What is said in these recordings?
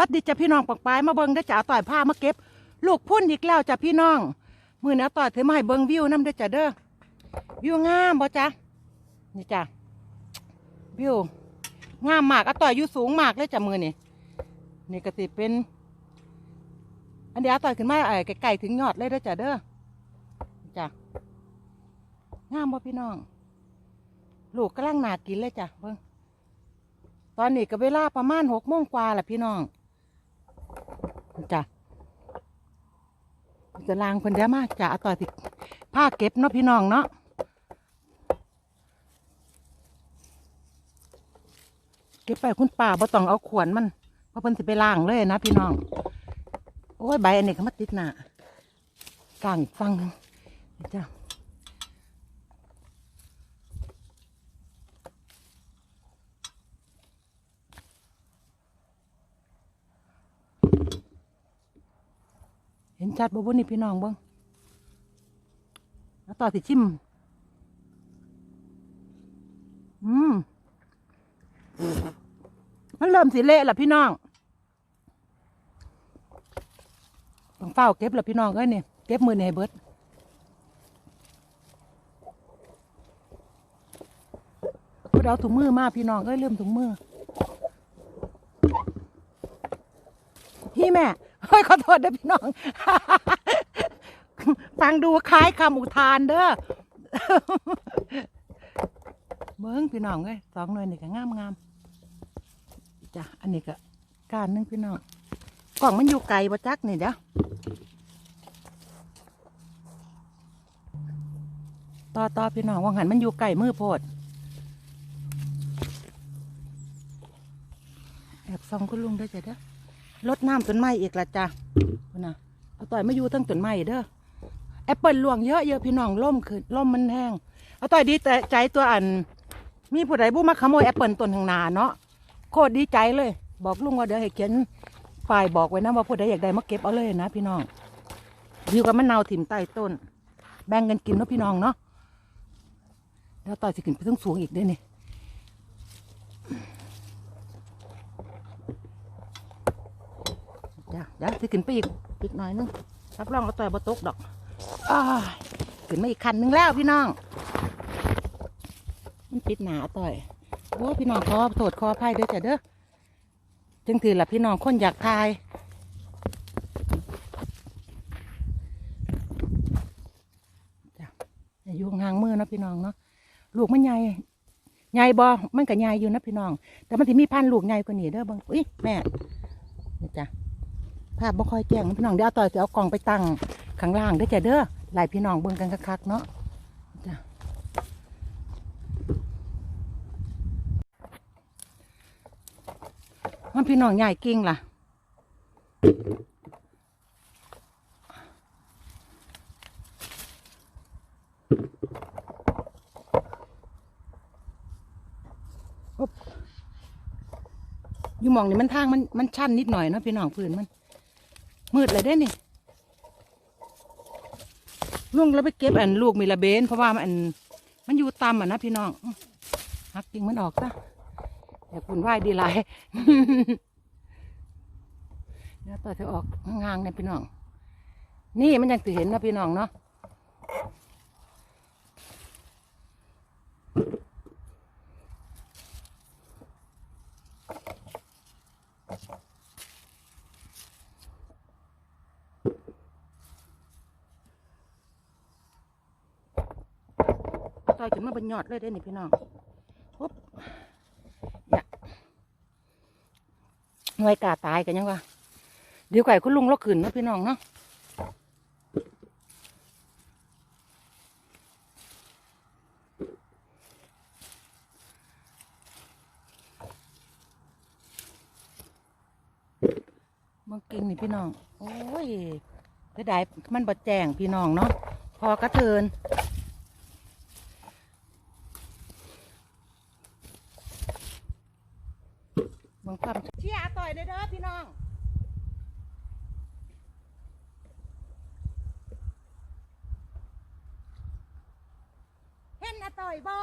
วัสดีจ้ะพี่น้องปักปลายมาเบิ่งได้จ้ะเอาต่อยผ้ามาเก็บ ลูกพุ่นอีกแล้วจ้ะพี่น้อง มือนี้เอาต่อยถือมาให้เบิ่งวิวน้ำได้จ้ะเด้อวิวงามบ่จ้ะนี่จ้ะวิวงามมากเอาต่อยอยู่สูงมากเลยจ้ะมือนี่นี่ก็สิเป็น อันเดียวเอาต่อยขึ้นมาไอ้ไก่ถึงยอดเลยเด้จ้ะเด้อจ้ะงามบ่พี่น้อง ลูกกำลังหนากินเลยจ้ะเบิ่งตอนนี้ก็เวลาประมาณหกโมงกว่าแหละพี่น้อง จ้ะจะลางคนเดียวมากจ้ะเอาต่อติดผ้าเก็บเนาะพี่น้องเนาะเก็บไปคุณป่าบ่ต้องเอาขวนมันเพราะเพิ่นสิไปล้างเลยนะพี่น้อง โอ้ยใบอันนี้ก็มาติดหน้ากลางฟังที่จ้ะ นชัดบ่บุนี่พี่น้องเบิ้งแล้วต่อสิชิม อืม มันเริ่มสิเละแล้วพี่น้อง ต้องเฝ้าเก็บแล้วพี่น้องเอ้ยนี่เก็บมือในเบิดพูดเอาถุงมือมาพี่น้องเอ้ยเริ่มถุงมือพี่แม่ เฮ้ยขอโทษนะพี่น้อง ฟังดูคล้ายคำอุทานเด้อเบิ้งพี่น้องเอ้ยสองหน่วยนี่ก็งามงามจ้ะอันนี้ก็การหนึงพี่น้องกล่องมันอยู่ไกลบ่จักนี่เด้อต่อต่อพี่น้องว่าหันมันอยู่ไกลมือโพดแอบส่องคุณลุงได้จ้ะเด้อ รดน้ำต้นไม้อีกละจ้ะพุ่นนะเอาต่อยมาอยู่ทั้งต้นไม้เด้อแอปเปิลหลวงเยอะเยอะพี่น้องล่มขึ้นล่มมันแห้งเอาต่อยดีแต่ใจตัวอัน มีผู้ใดบุมาขโมยแอปเปิลต้นข้างนาเนาะโคตรดีใจเลย บอกลุงว่าเดี๋ยวให้เขียนฝ่ายบอกไว้นะว่าผู้ใดอยากได้มาเก็บเอาเลยนะพี่น้องอยู่กับมะนาวถิ่มใต้ต้น แบ่งกันกินเนาะพี่น้องเนาะแล้วต่อยสิขึ้นไปต้งสูงอีกเด้อนี่ จ้ะเดี๋ยวสิขึ้นไปอีกอีกหน่อยนึงรับรองเราต่อยบตกดอกอขึ้นมาอีกคันนึงแล้วพี่น้อง มันปิดหนาต่อยโอ้พี่น้องขอโทษขออภัยด้วยจ้ะเด้อจังถือละพี่น้องคนอยากทายจ้ะอยู่ห่างมือนะพี่น้องเนาะลูกมันใหญ่ใหญ่บ่มันก็ใหญ่อยู่นะพี่น้อง แต่มันสิมีพันธุ์ลูกใหญ่กว่านี้เด้อบังอุ้ยแม่นี่จ้ะ ภาพบ่ค่อยแจ้งพี่น้องเดี๋ยวเอาต่อยจะเอากล่องไปตั้งข้างล่างเด้จ้ะเด้อหลายพี่น้องเบิ่งกันคักๆเนาะจ้ะมันพี่น้องใหญ่กิ่งล่ะอยู่มองนี่มันทางมันมันชันนิดหน่อยเนาะพี่น้องพื้นมัน มืดเลยได้นี่ลุงแล้วไปเก็บอันลูกมีระเบน เพราะว่ามันอันมันอยู่ต่ำอะนะพี่น้องฮักจริงมันออกซะเดี๋ยวคุณไหวดีไรเดี๋ยวต่อจะออกงางเนี่ยพี่น้อง นี่มันยังสิเห็นนะพี่น้องเนาะ มาบนยอดเลยได้นี่พี่น้องปุ๊บอย่าหน่วยกาตายกันยังวะเดี๋ยวไก่คุณลุงเราขึ้นนะพี่น้องเนาะมืองกิ่งนี่พี่น้อง โอ้ยเสียดายมันบดแจงพี่น้องเนาะ พอกระเทิน เมืองความเชี่ยต่อยเด้อเด้อพี่น้อง เห็นอาต่อยบอ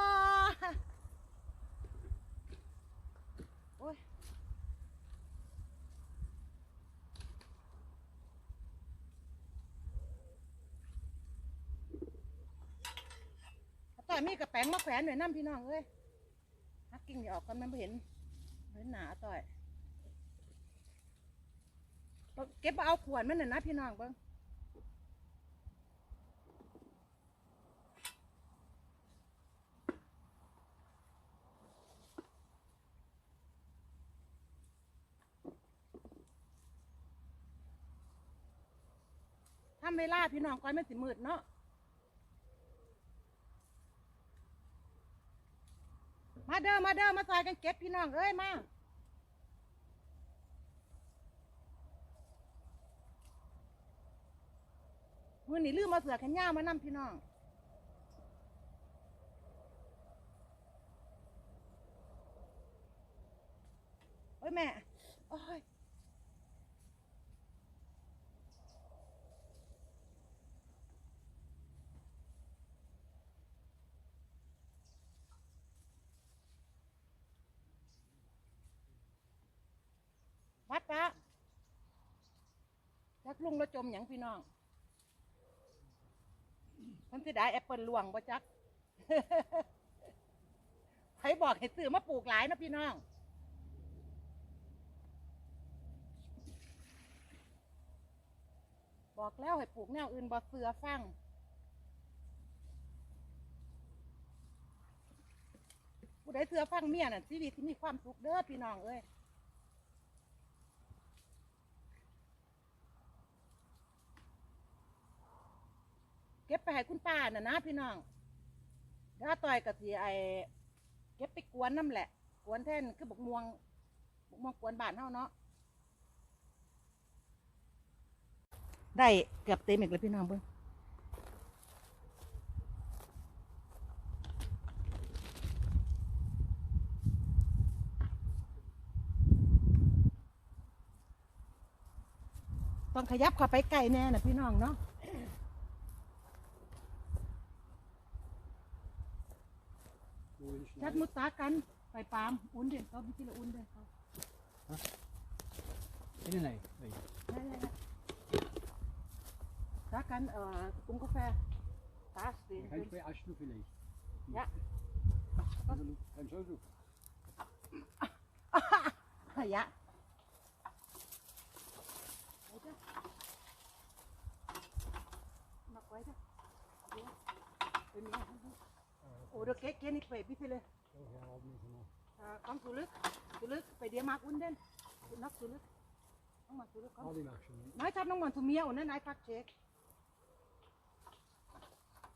โอ้ย อยมีกระแป้งมาแขวนหน่อยน้ำพี่น้องเอ้ยฮักกิ่งนี่ออกกันมันบ่เห็นเห็นหนาต่อยเก็บเอาขวดมันหน่ะนะพี่น้องเบิ้งทำเวลาพี่น้องก่อนมันสิมืดเนาะ มาเด้อมาเด้อมาซอยกันเก็บพี่น้องเอ้ยมามือนี่ลืมมาเสือแขนยาวมานำพี่น้องโอ้ยแม่โอ้ยัดปะจักลุงแล้วจมหยังพี่น้องมันสิได้แอปเปิลลวงบ่จักใครบอกให้ซื้อมาปลูกหลายนะพี่น้อง บอกแล้วให้ปลูกแนวอื่นบ่เสือฟังผู้ใดเสือฟังเมียน่ะชีวิตที่มีความสุขเด้อพี่น้องเอ้ย เก็บไปให้คุณป้าน่ะนะพี่น้องเดี๋ยวอาต่อยกับสีไอเก็บไปกวนน้ำแหละ กวนแท่นคือบกม่วงบกม่วงกวนบานเฮาเนาะได้เกือบเต็มอีกแล้วพี่น้องเบิ้งต้องขยับเข้าไปไกลแน่นะพี่น้องเนาะ Wo will ich จัด schneiden? มุตากันไปปาล์มอุ่นเด็ดเขาพิจิละอุ่นเด็ดเขา Innen nein. nein. ได้ได้ได้ตากันเอ่อปรุงกาแฟตาสเตน Dann kann ich bei Aschen vielleicht. Ja. Also, du kannst auch so. ขยะเอาจ้ะมักไว้จ้ะเดี๋ยวเป็นไงโอ้เดี๋ยวเก๊กเก๊กนี่ไปพี่สิเลย So, ja, haben wir schon mal. อ่าก้องสุลึกสุลึกไปเดี๋ยวมากอุ่นเด่นนักสุลึกน้องมาสุลึกก้อง Ah, die machst du nicht. น้อยทับน้องมันทุเมียอุ่นนั่นนายพักเช็ค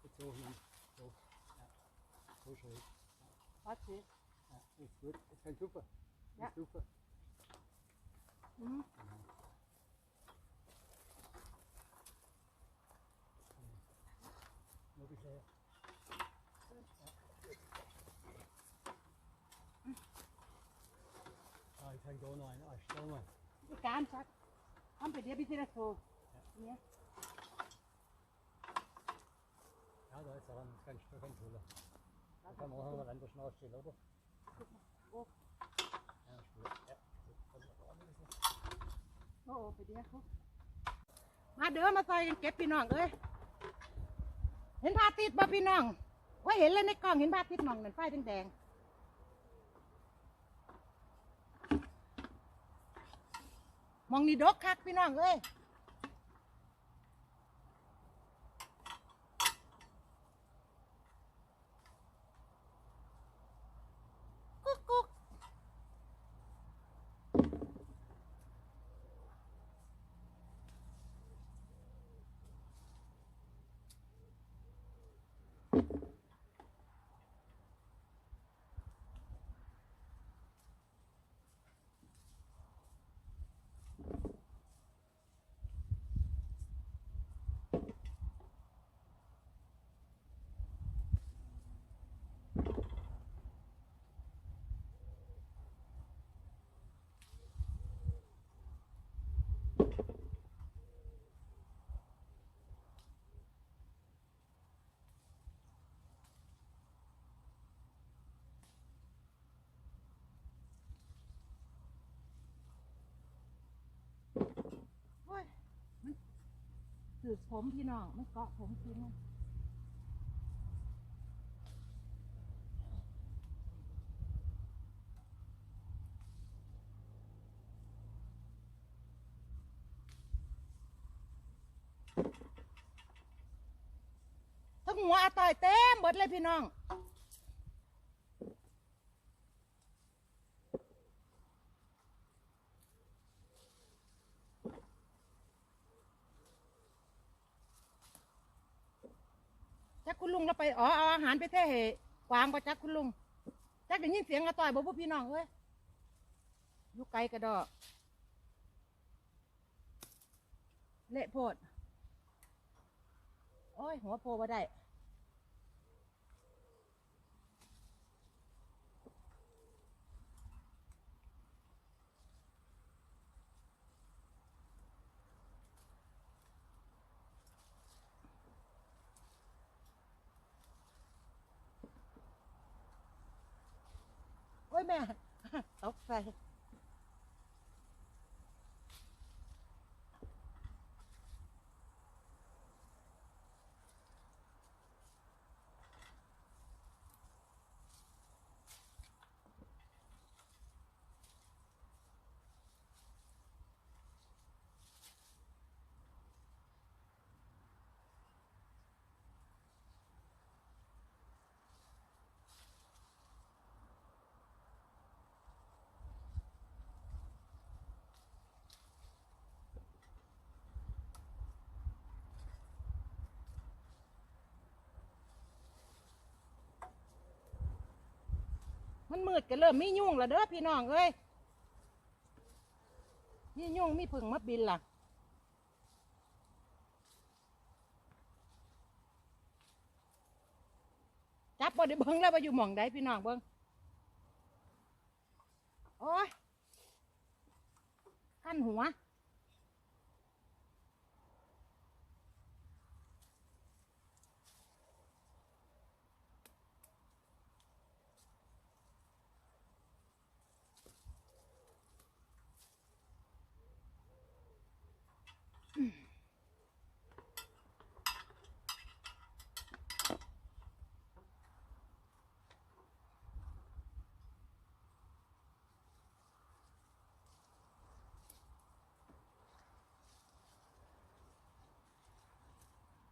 Jetzt so, nein. So. Ja. So schräg. พักเช็ค Ja, ist gut. Jetzt kannst du super. Ja. Ist super. อืม Noch ein bisschen her. Ah, ich kann da noch einen Ast. Schau mal. พี่การชักทำไปเดี๋ยวพี่สิละโซเนี่ย Ja, da ist er ran. Das kannst du kannst du holen. Da kann man auch noch an der Schnauze stellen, oder? Oh. Ja, ist gut. Ja. Gut, dann noch ein bisschen. โอ้ไปเดี๋ยวเขามาเด้อมาซอยกันเก็บพี่น้องเอ้ย เห็นผ้าติดบ่พี่น้องว่าเห็นเลยในกล้องเห็นผ้าติดหมองนั่นไฟแดงๆ มองนี่ดกคักพี่น้องเอ้ยกุ๊กกุ๊ก ถืผมพี่น้องไม่เกาะผมคือมันทั้งหัวอาตอยเต็มหมดเลยพี่น้อง จักคุณลุงเราไปอ๋อเอาอาหารไปเทเหกวางประจักคุณลุงจักได้ยินเสียงกระต่อยบอกพวกพี่น้องเอ้ยอยู่ไกลกระดอกเละโพดโอ้ยหัวโพบ่ได้ ยแม่ตกใส่ มันมืดก็เริ่มมียุ่งล้วเด้อพี่น้องเอ้ยมียุ่งมีผึ่งมาบินล่ะจับบ่ได้เบิ่งแล้วว่าอยู่หม่องใดพี่น้องเบิ่งโอ้ยขั้นหัว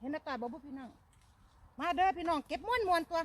เห็นอากาศบ่พวกพี่น้อง มาเด้อพี่น้องเก็บม้วนมวนตัว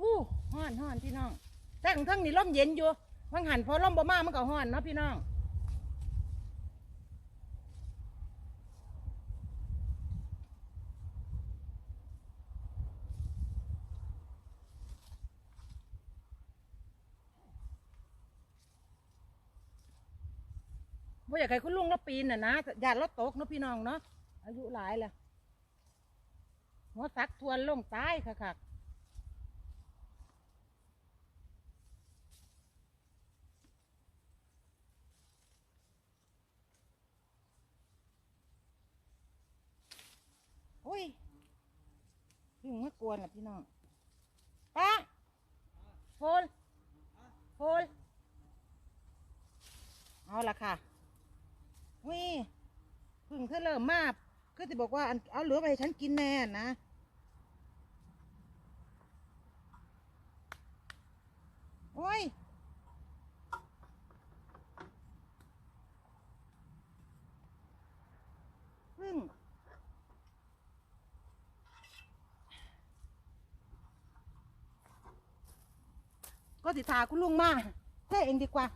อู้ฮ้ อนฮ้อนพี่น้องแต่ของทั้งนี้ร่มเย็นอยู่บางหันพอร่มบ่มามันก็ฮ้อนเนาะพี่น้องบ่อยากให้คุณลุงเราปีนน่ะนะญาติเราตกเนาะพี่น้องเนาะอายุหลายแล้วหัวสักทวนลงตายค่ะค่ะโอ้ย พึ่งมากวนล่ะพี่น้องป้าโฟนโฟนเอาละค่ะวิพึ่งเธอเริ่มมากก็จะบอกว่าอันเอาเหลือไปให้ฉันกินแน่นะโอ้ย พึ่ง ก็สิทาคุณลุงมาเท่เองดีกว่า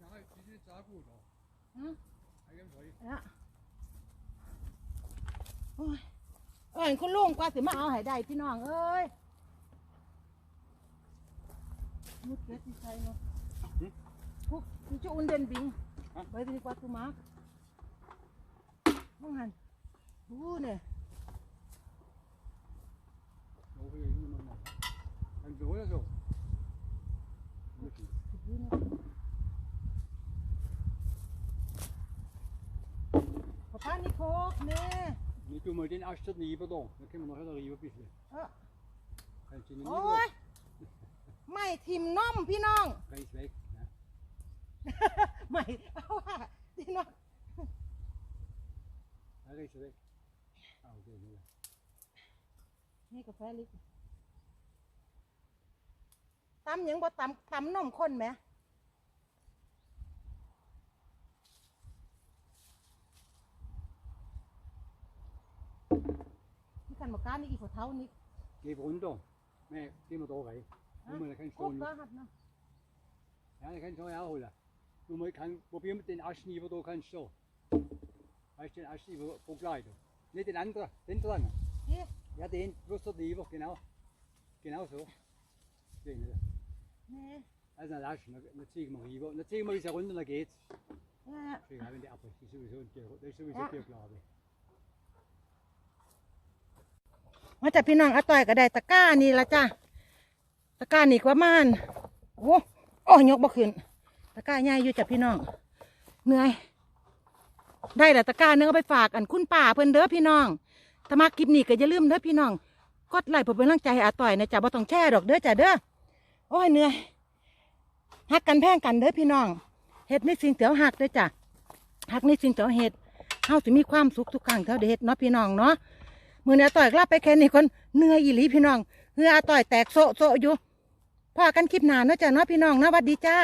Ja, die sind da gut auch. ฮะ Eigentlich. อะโอ้ยเอ้ยคุณลุงกว่าสิมาเอาให้ได้พี่น้องเอ้ยมุดเก็ดที่ใส่เนาะ พวกมันจะอุ่นเด่นบิงไปดีกว่าตุมามองหันอู้เนี่ย So viel niemand mehr. Dann so oder so. Wirklich. สิบวินาทีพอป้านี่โคกเนี่ย Nu doen we den Ast niet dan. Dan kunnen we nog heel even een beetje. เออ Kan je niet โอ้ยไม่ทิมน้อมพี่น้อง Kan je weg. Ja. ไม่เอาว่าพี่น้อง Hij is weg. Ah, oké. nu. นี่กาแฟลิกตำหยังบ่ตำตำนมข้นไหมนี่กันบอกการนี่อีกกว่าเท้านี่ Geef runter. Nee, geef maar doorheen. Nu moet je geen กุ๊บ stoel. ก็หัดเนาะ Ja, dat kan je zo herholen. Nu moet je kan, probeer met den Ast niet door kan zo. Als je den Ast niet begleiten. Niet den anderen, den dran. นี่ Ja, den bloß dort lieber, genau. Genau so. Den, ja. นี่ Also dann lassen, dann, dann ziehen wir rüber. Dann ziehen wir diese runter, dann geht's. นี่ Deswegen haben wir die Abbrüche, die ist sowieso, die ist sowieso Ja. dir klar. ne? มาจากพี่น้องอาต่อยก็ได้ตะกร้านี่ละจ้ะตะกร้านี่กว่ามันโอ้โอ้ยกบ่ขึ้นตะกร้าใหญ่อยู่จ้ะพี่น้องเหนื่อย ได้และตะกร้าเนื้อาไปฝากอันคุณป้าเพิ่นเด้อพี่น้องถ้ามาคลิปนี้ก็อย่าลืมเด้อพี่น้องกดไลค์เพื่อเป็นกำลังใจให้อาต่อยนะจ้ะบ่ต้องแช่ดอกเด้อจ้ะเด้อโอ้ยเหนื่อยฮักกันแพ่งกันเด้อพี่น้องเฮ็ดในสิ่งเตียวหักเด้อจ้ะหักในสิ่งเตียวเฮ็ดเฮาสิมีความสุขทุกครั้งเท่าได้เฮ็ดเนาะพี่น้องเนาะมือนี้อาต่อยกลับไปแค่นี้คนเหนื่อยอีหลีพี่น้องเฮืออาต่อยแตกโซะโซะอยู่พอกันคลิปหนาเนาะจ้ะเนาะพี่น้องนะวัดดีจ้า